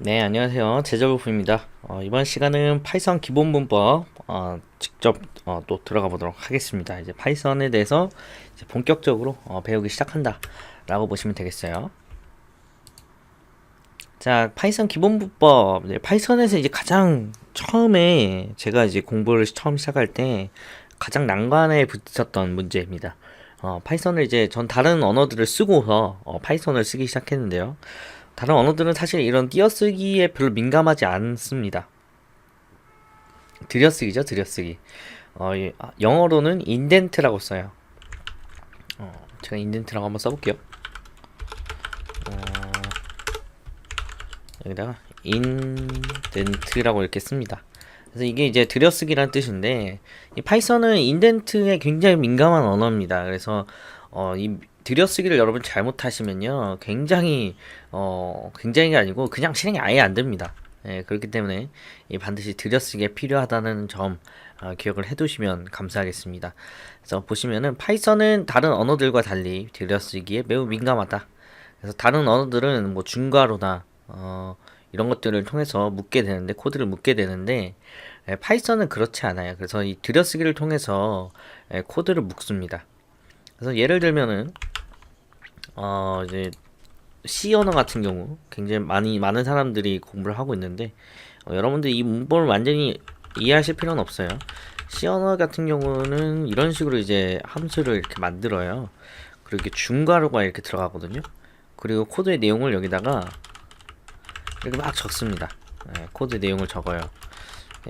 네, 안녕하세요. 제자부부입니다. 어, 이번 시간은 파이썬 기본 문법 어, 직접 어, 또 들어가 보도록 하겠습니다. 이제 파이썬에 대해서 이제 본격적으로 어, 배우기 시작한다 라고 보시면 되겠어요. 자, 파이썬 기본 문법. 이제 파이썬에서 이제 가장 처음에 제가 이제 공부를 처음 시작할 때 가장 난관에 붙였던 문제입니다. 어, 파이썬을 이제 전 다른 언어들을 쓰고서 어, 파이썬을 쓰기 시작했는데요. 다른 언어들은 사실 이런 띄어쓰기에 별로 민감하지 않습니다. 들여쓰기죠, 들여쓰기. 어, 이- 아, 영어로는 인덴트라고 써요. 어, 제가 인덴트라고 한번 써볼게요. 어, 여기다가 인덴트라고 이렇게 씁니다. 그래서 이게 이제 들여쓰기란 뜻인데 이 파이썬은 인덴트에 굉장히 민감한 언어입니다. 그래서 어, 이 들여쓰기를 여러분 잘못하시면요, 굉장히 어, 굉장히가 아니고 그냥 실행이 아예 안 됩니다. 예, 그렇기 때문에 이 반드시 들여쓰기에 필요하다는 점 어, 기억을 해두시면 감사하겠습니다. 그래서 보시면은 파이썬은 다른 언어들과 달리 들여쓰기에 매우 민감하다. 그래서 다른 언어들은 뭐 중괄호나 어, 이런 것들을 통해서 묻게 되는데 코드를 묻게 되는데 예, 파이썬은 그렇지 않아요. 그래서 이 들여쓰기를 통해서 예, 코드를 묵습니다. 그래서 예를 들면은 어 이제 C 언어 같은 경우 굉장히 많이 많은 사람들이 공부를 하고 있는데 어, 여러분들이 이 문법을 완전히 이해하실 필요는 없어요. C 언어 같은 경우는 이런 식으로 이제 함수를 이렇게 만들어요. 그리고 이렇게 중괄호가 이렇게 들어가거든요. 그리고 코드의 내용을 여기다가 이렇게 막 적습니다. 예, 코드 내용을 적어요.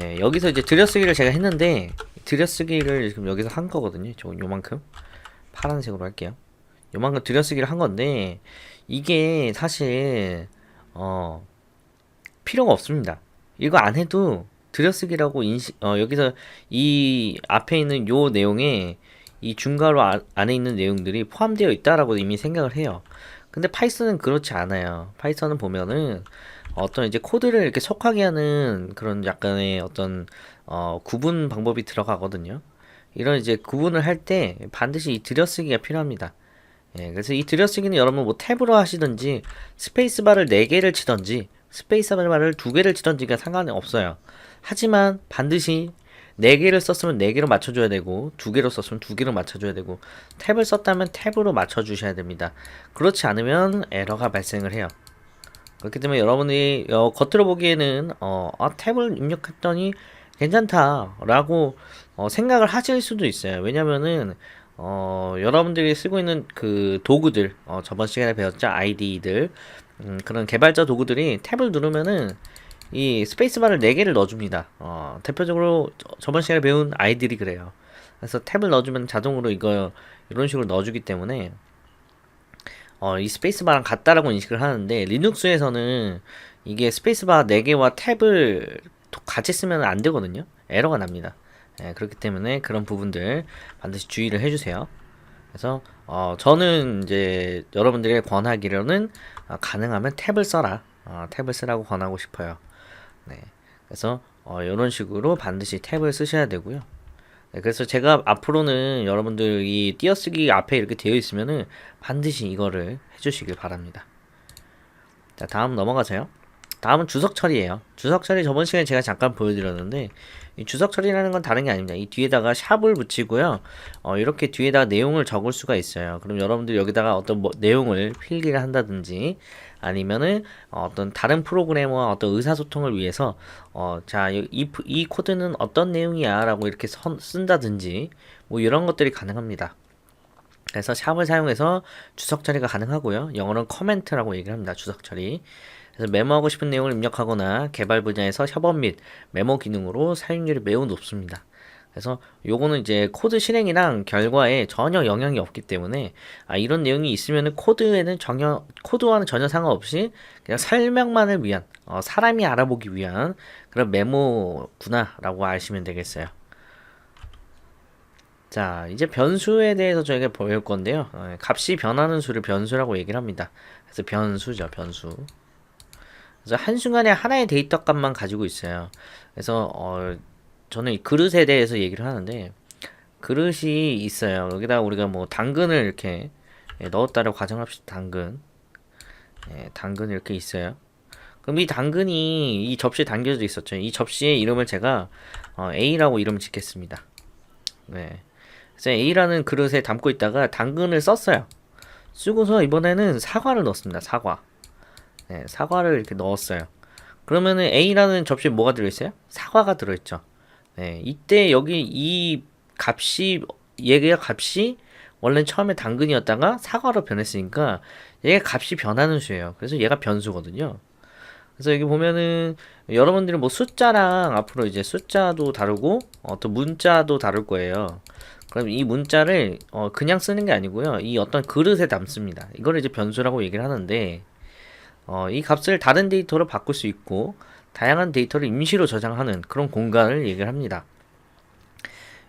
예, 여기서 이제 들여쓰기를 제가 했는데 들여쓰기를 지금 여기서 한 거거든요. 저 요만큼 파란색으로 할게요. 요만큼 들여쓰기를 한 건데 이게 사실 어 필요가 없습니다. 이거 안 해도 들여쓰기라고 인식 어 여기서 이 앞에 있는 요 내용에 이 중괄호 아- 안에 있는 내용들이 포함되어 있다라고 이미 생각을 해요. 근데 파이썬은 그렇지 않아요. 파이썬은 보면은 어떤 이제 코드를 이렇게 속하게 하는 그런 약간의 어떤 어 구분 방법이 들어가거든요. 이런 이제 구분을 할 때 반드시 이 들여쓰기가 필요합니다. 예, 그래서 이 들여쓰기는 여러분 뭐 탭으로 하시든지 스페이스바를 4개를 치든지 스페이스바를 2개를 치든지가 상관이 없어요. 하지만 반드시 4개를 썼으면 4개로 맞춰줘야 되고 2개로 썼으면 2개로 맞춰줘야 되고 탭을 썼다면 탭으로 맞춰주셔야 됩니다. 그렇지 않으면 에러가 발생을 해요. 그렇기 때문에 여러분이 어, 겉으로 보기에는 어, 아, 탭을 입력했더니 괜찮다라고 어, 생각을 하실 수도 있어요. 왜냐면은 어, 여러분들이 쓰고 있는 그 도구들, 어, 저번 시간에 배웠죠? 아이디들, 음, 그런 개발자 도구들이 탭을 누르면은 이 스페이스바를 4개를 넣어줍니다. 어, 대표적으로 저- 저번 시간에 배운 아이들이 그래요. 그래서 탭을 넣어주면 자동으로 이거 이런 식으로 넣어주기 때문에 어, 이 스페이스바랑 같다라고 인식을 하는데 리눅스에서는 이게 스페이스바 4개와 탭을 도- 같이 쓰면 안 되거든요. 에러가 납니다. 예, 그렇기 때문에 그런 부분들 반드시 주의를 해주세요. 그래서 어, 저는 이제 여러분들에게 권하기로는 어, 가능하면 탭을 써라. 어, 탭을 쓰라고 권하고 싶어요. 네. 그래서 어, 이런 식으로 반드시 탭을 쓰셔야 되고요. 네, 그래서 제가 앞으로는 여러분들 이 띄어쓰기 앞에 이렇게 되어 있으면은 반드시 이거를 해주시길 바랍니다. 자, 다음 넘어가세요. 다음은 주석 처리예요. 주석 처리 저번 시간에 제가 잠깐 보여드렸는데 이 주석 처리라는 건 다른 게 아닙니다. 이 뒤에다가 샵을 붙이고요. 어, 이렇게 뒤에다가 내용을 적을 수가 있어요. 그럼 여러분들 여기다가 어떤 뭐 내용을 필기를 한다든지 아니면은 어, 어떤 다른 프로그래머와 어떤 의사소통을 위해서 어, 자, 이, 이, 이 코드는 어떤 내용이야 라고 이렇게 선, 쓴다든지 뭐 이런 것들이 가능합니다. 그래서 샵을 사용해서 주석 처리가 가능하고요. 영어로는 커멘트라고 얘기를 합니다. 주석 처리. 그래서 메모하고 싶은 내용을 입력하거나 개발 분야에서 협업 및 메모 기능으로 사용률이 매우 높습니다. 그래서 요거는 이제 코드 실행이랑 결과에 전혀 영향이 없기 때문에 아 이런 내용이 있으면은 코드에는 전혀 코드와는 전혀 상관없이 그냥 설명만을 위한 어, 사람이 알아보기 위한 그런 메모구나라고 아시면 되겠어요. 자, 이제 변수에 대해서 저희가 배울 건데요. 어, 값이 변하는 수를 변수라고 얘기를 합니다. 그래서 변수죠, 변수. 그래서 한순간에 하나의 데이터 값만 가지고 있어요. 그래서 어, 저는 이 그릇에 대해서 얘기를 하는데 그릇이 있어요. 여기다가 우리가 뭐 당근을 이렇게 예, 넣었다라고 가정합시다. 당근. 예, 당근 이렇게 있어요. 그럼 이 당근이 이 접시에 담겨져 있었죠. 이 접시의 이름을 제가 어, A라고 이름을 짓겠습니다. 네. 그래서 A라는 그릇에 담고 있다가 당근을 썼어요. 쓰고서 이번에는 사과를 넣었습니다. 사과. 네, 사과를 이렇게 넣었어요. 그러면은 A라는 접시에 뭐가 들어있어요? 사과가 들어있죠. 네, 이때 여기 이 값이 얘가 값이 원래 처음에 당근이었다가 사과로 변했으니까 얘가 값이 변하는 수예요. 그래서 얘가 변수거든요. 그래서 여기 보면은 여러분들이 뭐 숫자랑 앞으로 이제 숫자도 다르고 어, 또 문자도 다를 거예요. 그럼 이 문자를 어, 그냥 쓰는 게 아니고요. 이 어떤 그릇에 담습니다. 이걸 이제 변수라고 얘기를 하는데 어, 이 값을 다른 데이터로 바꿀 수 있고 다양한 데이터를 임시로 저장하는 그런 공간을 얘기를 합니다.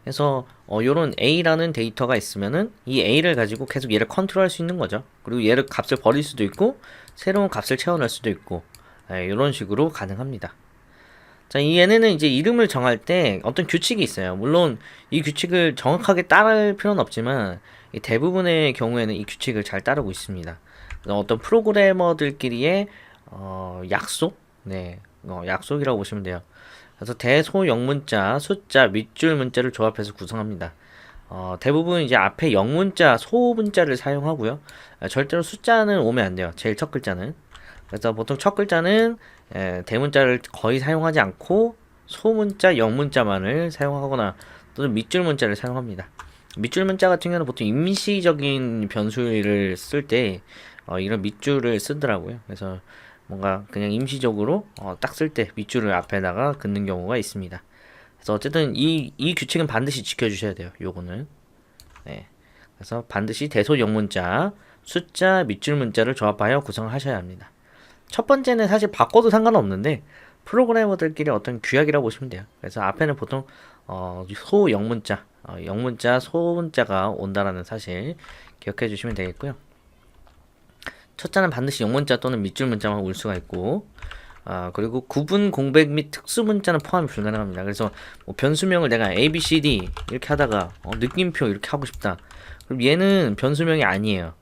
그래서 어, 요런 A라는 데이터가 있으면은 이 A를 가지고 계속 얘를 컨트롤할 수 있는 거죠. 그리고 얘를 값을 버릴 수도 있고 새로운 값을 채워넣을 수도 있고 예, 이런 식으로 가능합니다. 자, 이 얘네는 이제 이름을 정할 때 어떤 규칙이 있어요. 물론 이 규칙을 정확하게 따를 필요는 없지만 이 대부분의 경우에는 이 규칙을 잘 따르고 있습니다. 어떤 프로그래머들끼리의 어, 약속, 네, 어, 약속이라고 보시면 돼요. 그래서 대소 영문자, 숫자, 밑줄 문자를 조합해서 구성합니다. 어, 대부분 이제 앞에 영문자, 소문자를 사용하고요. 아, 절대로 숫자는 오면 안 돼요. 제일 첫 글자는. 그래서 보통 첫 글자는 에, 대문자를 거의 사용하지 않고 소문자, 영문자만을 사용하거나 또는 밑줄 문자를 사용합니다. 밑줄 문자 같은 경우는 보통 임시적인 변수를 쓸 때 어, 이런 밑줄을 쓰더라고요. 그래서 뭔가 그냥 임시적으로 어, 딱 쓸 때 밑줄을 앞에다가 긋는 경우가 있습니다. 그래서 어쨌든 이, 이 규칙은 반드시 지켜주셔야 돼요. 요거는. 네. 그래서 반드시 대소 영문자, 숫자, 밑줄 문자를 조합하여 구성하셔야 합니다. 첫 번째는 사실 바꿔도 상관없는데 프로그래머들끼리 어떤 규약이라고 보시면 돼요. 그래서 앞에는 보통 어, 소 영문자, 어, 영문자, 소문자가 온다라는 사실 기억해 주시면 되겠고요. 첫자는 반드시 영문자 또는 밑줄 문자만 올 수가 있고 아, 그리고 구분 공백 및 특수 문자는 포함이 불가능합니다. 그래서 뭐 변수명을 내가 A, B, C, D 이렇게 하다가 어, 느낌표 이렇게 하고 싶다. 그럼 얘는 변수명이 아니에요.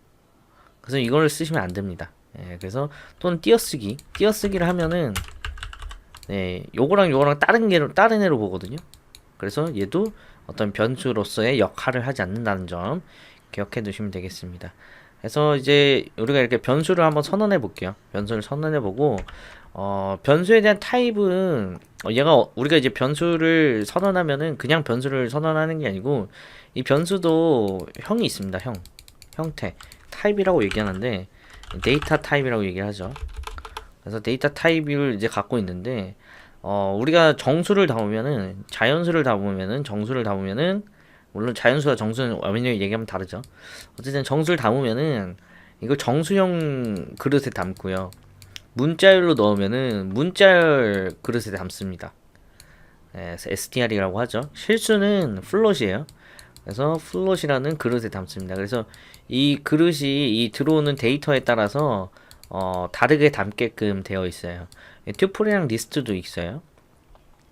그래서 이걸 쓰시면 안 됩니다. 예, 그래서 또는 띄어쓰기, 띄어쓰기를 하면은 네, 요거랑 요거랑 다른 개로 다른 애로 보거든요. 그래서 얘도 어떤 변수로서의 역할을 하지 않는다는 점 기억해 두시면 되겠습니다. 그래서 이제 우리가 이렇게 변수를 한번 선언해 볼게요. 변수를 선언해 보고 어, 변수에 대한 타입은 어, 얘가 어- 우리가 이제 변수를 선언하면은 그냥 변수를 선언하는 게 아니고 이 변수도 형이 있습니다. 형 형태 타입이라고 얘기하는데 데이터 타입이라고 얘기하죠. 그래서 데이터 타입을 이제 갖고 있는데 어, 우리가 정수를 담으면은 자연수를 담으면은 정수를 담으면은 물론 자연수와 정수는 완전히 얘기하면 다르죠. 어쨌든 정수를 담으면은 이걸 정수형 그릇에 담고요. 문자열로 넣으면은 문자열 그릇에 담습니다. 예, STR이라고 하죠. 실수는 플롯이에요. 그래서 플롯이라는 그릇에 담습니다. 그래서 이 그릇이 이 들어오는 데이터에 따라서 어, 다르게 담게끔 되어 있어요. 튜플이랑 리스트도 있어요.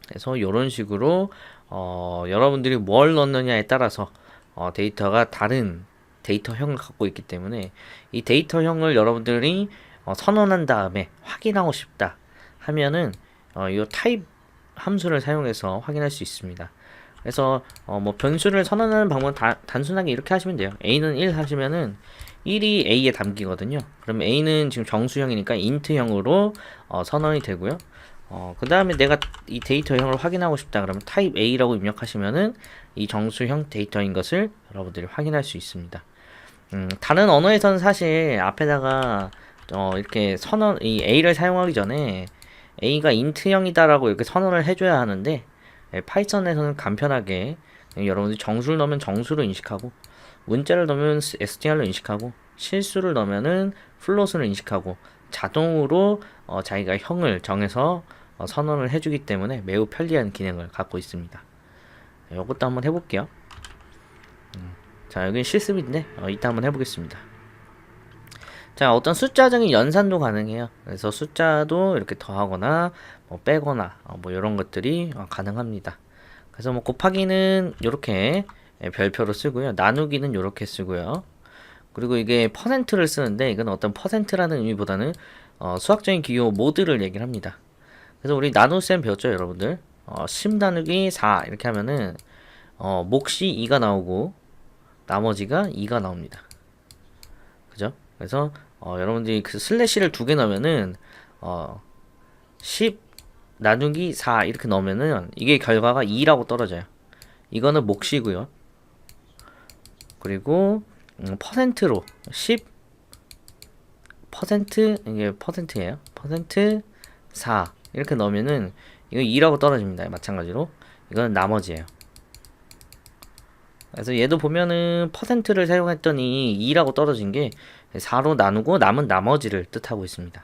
그래서 이런 식으로 어, 여러분들이 뭘 넣느냐에 따라서 어, 데이터가 다른 데이터형을 갖고 있기 때문에 이 데이터형을 여러분들이 어, 선언한 다음에 확인하고 싶다 하면은 어, 이 타입 함수를 사용해서 확인할 수 있습니다. 그래서 어, 뭐 변수를 선언하는 방법은 다, 단순하게 이렇게 하시면 돼요. a는 1 하시면은 1이 a에 담기거든요. 그럼 a는 지금 정수형이니까 int형으로 어, 선언이 되고요. 어, 그 다음에 내가 이 데이터형을 확인하고 싶다 그러면 타입 a라고 입력하시면은 이 정수형 데이터인 것을 여러분들이 확인할 수 있습니다. 음, 다른 언어에서는 사실 앞에다가 어, 이렇게 선언 이 a를 사용하기 전에 a가 int형이다라고 이렇게 선언을 해줘야 하는데 예, 파이썬에서는 간편하게 예, 여러분들이 정수를 넣으면 정수로 인식하고 문자를 넣으면 str로 인식하고 실수를 넣으면은 플롯으로 인식하고 자동으로 어, 자기가 형을 정해서 어, 선언을 해주기 때문에 매우 편리한 기능을 갖고 있습니다. 네, 이것도 한번 해볼게요. 음, 자 여기는 실습인데 어, 이따 한번 해보겠습니다. 자 어떤 숫자적인 연산도 가능해요. 그래서 숫자도 이렇게 더하거나 뭐 빼거나 어, 뭐 이런 것들이 어, 가능합니다. 그래서 뭐 곱하기는 이렇게 별표로 쓰고요. 나누기는 이렇게 쓰고요. 그리고 이게 퍼센트를 쓰는데 이건 어떤 퍼센트라는 의미보다는 어, 수학적인 기호 모드를 얘기를 합니다. 그래서 우리 나눗셈 배웠죠, 여러분들? 어, 10 나누기 4 이렇게 하면은 어, 몫이 2가 나오고 나머지가 2가 나옵니다. 그죠? 그래서 어, 여러분들이 그 슬래시를 두 개 넣으면은 어, 10 나누기 4 이렇게 넣으면은 이게 결과가 2라고 떨어져요. 이거는 몫이고요. 그리고 음, 퍼센트로 10 퍼센트 이게 퍼센트예요. 퍼센트 4 이렇게 넣으면은 이거 2라고 떨어집니다. 마찬가지로 이건 나머지예요. 그래서 얘도 보면은 퍼센트를 사용했더니 2라고 떨어진 게 4로 나누고 남은 나머지를 뜻하고 있습니다.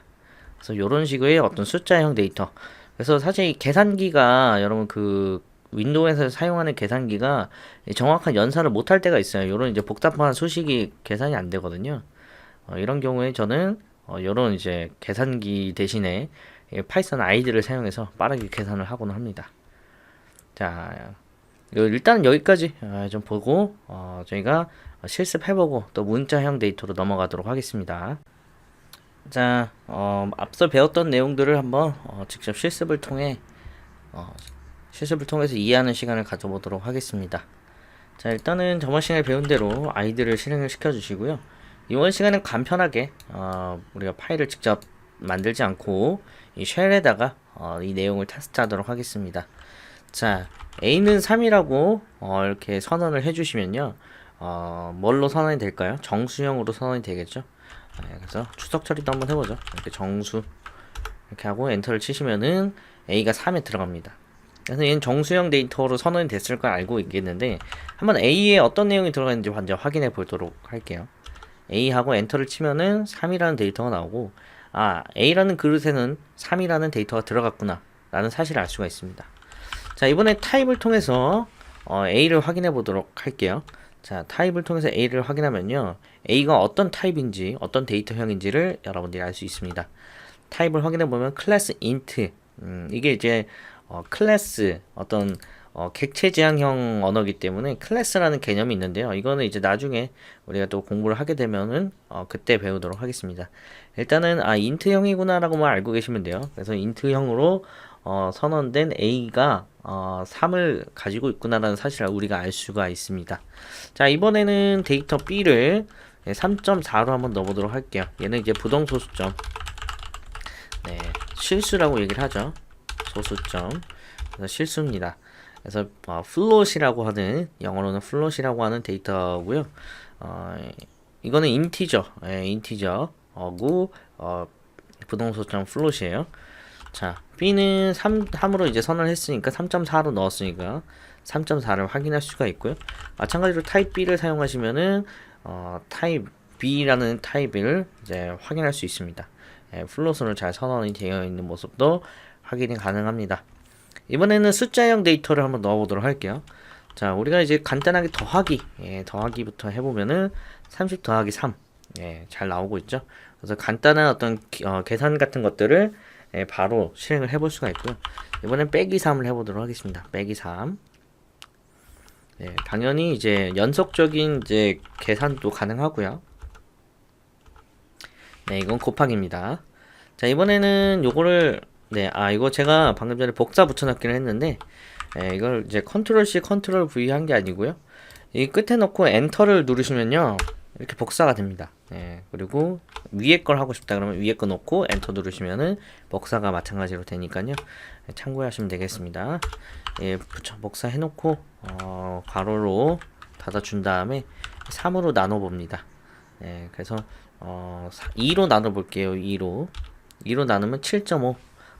그래서 이런 식의 어떤 숫자형 데이터. 그래서 사실 이 계산기가 여러분 그 윈도우에서 사용하는 계산기가 정확한 연산을 못할 때가 있어요. 이런 이제 복잡한 수식이 계산이 안 되거든요. 어, 이런 경우에 저는 어, 이런 이제 계산기 대신에 이 파이썬 아이디를 사용해서 빠르게 계산을 하곤 합니다. 자, 요- 일단 여기까지 아, 좀 보고 어, 저희가 실습해보고 또 문자형 데이터로 넘어가도록 하겠습니다. 자, 어, 앞서 배웠던 내용들을 한번 어, 직접 실습을 통해 어, 실습을 통해서 이해하는 시간을 가져보도록 하겠습니다. 자, 일단은 저번 시간에 배운 대로 아이디를 실행을 시켜주시고요. 이번 시간은 간편하게 어, 우리가 파일을 직접 만들지 않고 이 쉘에다가 어, 이 내용을 테스트하도록 하겠습니다. 자, A는 3이라고 어, 이렇게 선언을 해주시면요. 어, 뭘로 선언이 될까요? 정수형으로 선언이 되겠죠. 네, 그래서 추석 처리도 한번 해보죠. 이렇게 정수 이렇게 하고 엔터를 치시면은 A가 3에 들어갑니다. 그래서 얘는 정수형 데이터로 선언이 됐을 걸 알고 있겠는데 한번 A에 어떤 내용이 들어가 있는지 먼저 확인해 보도록 할게요. A하고 엔터를 치면은 3이라는 데이터가 나오고 아 A라는 그릇에는 3이라는 데이터가 들어갔구나 라는 사실을 알 수가 있습니다. 자 이번에 타입을 통해서 어, A를 확인해 보도록 할게요. 자 타입을 통해서 A를 확인하면요 A가 어떤 타입인지 어떤 데이터형인지를 여러분들이 알 수 있습니다. 타입을 확인해 보면 클래스 int 음, 이게 이제 어, 클래스 어떤 어, 객체 지향형 언어기 때문에 클래스라는 개념이 있는데요. 이거는 이제 나중에 우리가 또 공부를 하게 되면은 어, 그때 배우도록 하겠습니다. 일단은 아 인트형이구나라고만 알고 계시면 돼요. 그래서 인트형으로 어, 선언된 A가 어, 3을 가지고 있구나라는 사실을 우리가 알 수가 있습니다. 자 이번에는 데이터 B를 3.4로 한번 넣어보도록 할게요. 얘는 이제 부동소수점 네, 실수라고 얘기를 하죠. 소수점. 실수입니다. 그래서 어, 플롯이라고 하는 영어로는 플롯이라고 하는 데이터고요. 어, 이거는 인티저, 예, 인티저고 어, 부동소점 플롯이에요. 자, B는 3, 3으로 이제 선언을 했으니까 3.4로 넣었으니까 3.4를 확인할 수가 있고요. 마찬가지로 타입 B를 사용하시면은 어, 타입 B라는 타입을 이제 확인할 수 있습니다. 예, 플롯으로 잘 선언이 되어 있는 모습도 확인이 가능합니다. 이번에는 숫자형 데이터를 한번 넣어보도록 할게요. 자, 우리가 이제 간단하게 더하기, 예, 더하기부터 해보면은 30 더하기 3, 예, 잘 나오고 있죠. 그래서 간단한 어떤 기- 어, 계산 같은 것들을 예, 바로 실행을 해볼 수가 있고요. 이번엔 빼기 3을 해보도록 하겠습니다. 빼기 3. 네, 당연히 이제 연속적인 이제 계산도 가능하고요. 네, 이건 곱하기입니다. 자, 이번에는 요거를 네, 아 이거 제가 방금 전에 복사 붙여넣기를 했는데 예, 이걸 이제 컨트롤 C, 컨트롤 V 한 게 아니고요. 이 끝에 넣고 엔터를 누르시면요. 이렇게 복사가 됩니다. 예, 그리고 위에 걸 하고 싶다 그러면 위에 거 넣고 엔터 누르시면은 복사가 마찬가지로 되니까요. 예, 참고하시면 되겠습니다. 예, 붙여 복사 해놓고 어, 가로로 닫아준 다음에 3으로 나눠 봅니다. 예, 그래서 어, 2로 나눠 볼게요. 2로 2로 나누면 7.5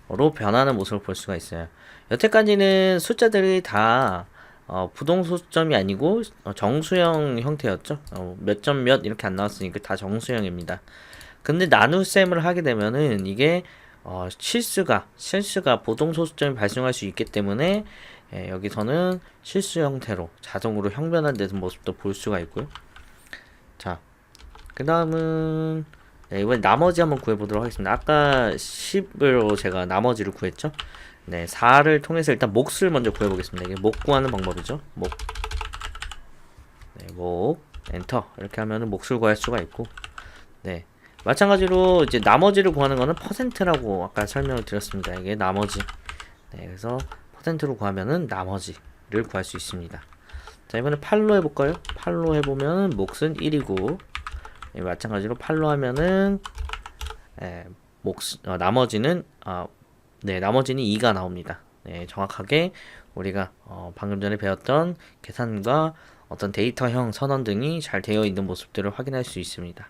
로 변하는 모습을 볼 수가 있어요. 여태까지는 숫자들이 다 어, 부동소점이 아니고 어, 정수형 형태였죠. 어, 몇점 몇 이렇게 안 나왔으니까 다 정수형입니다. 근데 나눗셈을 하게 되면은 이게 어, 실수가 실수가 부동소수점이 발생할 수 있기 때문에 예, 여기서는 실수 형태로 자동으로 형변화되는 모습도 볼 수가 있고요. 자, 그 다음은 네, 이번에 나머지 한번 구해보도록 하겠습니다. 아까 10으로 제가 나머지를 구했죠. 네, 4를 통해서 일단 몫을 먼저 구해보겠습니다. 이게 몫 구하는 방법이죠. 몫. 네, 몫. 엔터. 이렇게 하면은 몫을 구할 수가 있고. 네. 마찬가지로 이제 나머지를 구하는 거는 퍼센트라고 아까 설명을 드렸습니다. 이게 나머지. 네, 그래서 퍼센트로 구하면은 나머지를 구할 수 있습니다. 자, 이번에 8로 해볼까요? 8로 해보면 몫은 1이고, 예, 마찬가지로 8로 하면은, 예, 몫, 어, 나머지는, 아, 네, 나머지는 2가 나옵니다. 네, 정확하게 우리가 어, 방금 전에 배웠던 계산과 어떤 데이터형 선언 등이 잘 되어 있는 모습들을 확인할 수 있습니다.